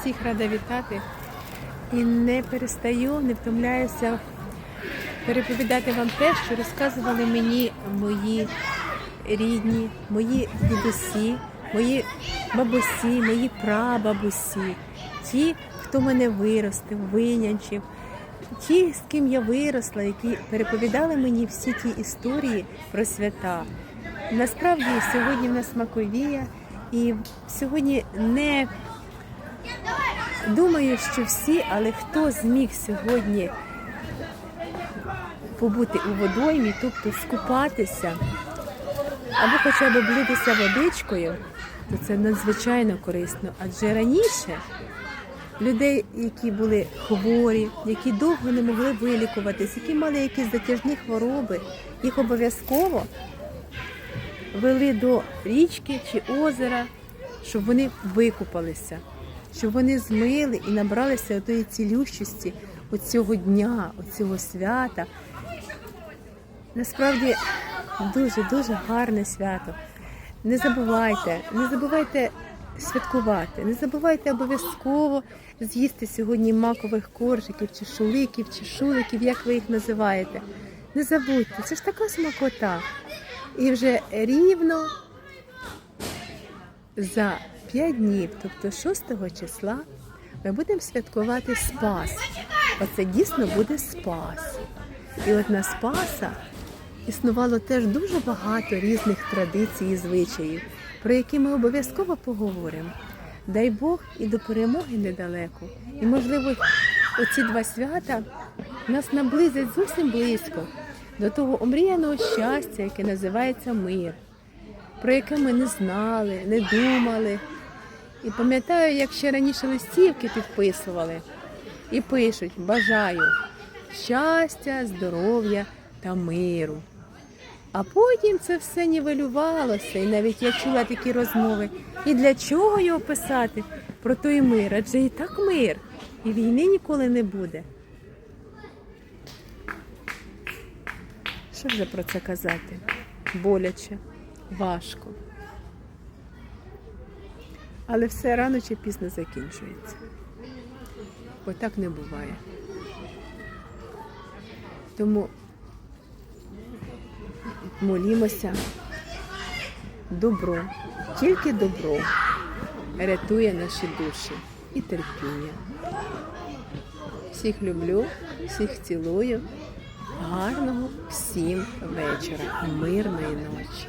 всіх рада вітати. І не перестаю, не втомляюся переповідати вам те, що розказували мені мої рідні, мої дідусі, мої бабусі, мої прабабусі, ті, хто мене виростив, винянчив, ті, з ким я виросла, які переповідали мені всі ті історії про свята. Насправді сьогодні в нас Маковія, і сьогодні не думаю, що всі, але хто зміг сьогодні побути у водоймі, тобто скупатися, або хоча б облитися водичкою, то це надзвичайно корисно. Адже раніше людей, які були хворі, які довго не могли вилікуватись, які мали якісь затяжні хвороби, їх обов'язково вели до річки чи озера, щоб вони викупалися, щоб вони змили і набралися тої цілющості оцього дня, оцього свята. Насправді дуже-дуже гарне свято. Не забувайте, не забувайте святкувати, не забувайте обов'язково з'їсти сьогодні макових коржиків, чи шуликів, чи шуликів, як ви їх називаєте. Не забудьте, це ж така смакота. І вже рівно за 5 днів, тобто 6 числа, ми будемо святкувати Спас. Оце дійсно буде Спас. І от на Спаса існувало теж дуже багато різних традицій і звичаїв, про які ми обов'язково поговоримо. Дай Бог і до перемоги недалеко. І, можливо, оці два свята нас наблизять зовсім близько до того омріяного щастя, яке називається мир, про яке ми не знали, не думали. І пам'ятаю, як ще раніше листівки підписували і пишуть Бажаю щастя, здоров'я та миру. А потім це все нівелювалося, і навіть я чула такі розмови. І для чого його писати про той мир? Адже і так мир, і війни ніколи не буде. Що вже про це казати? Боляче, важко. Але все рано чи пізно закінчується. Бо так не буває. Тому молімося добро, тільки добро рятує наші душі і терпіння. Всіх люблю, всіх цілую. Гарного всім вечора, мирної ночі.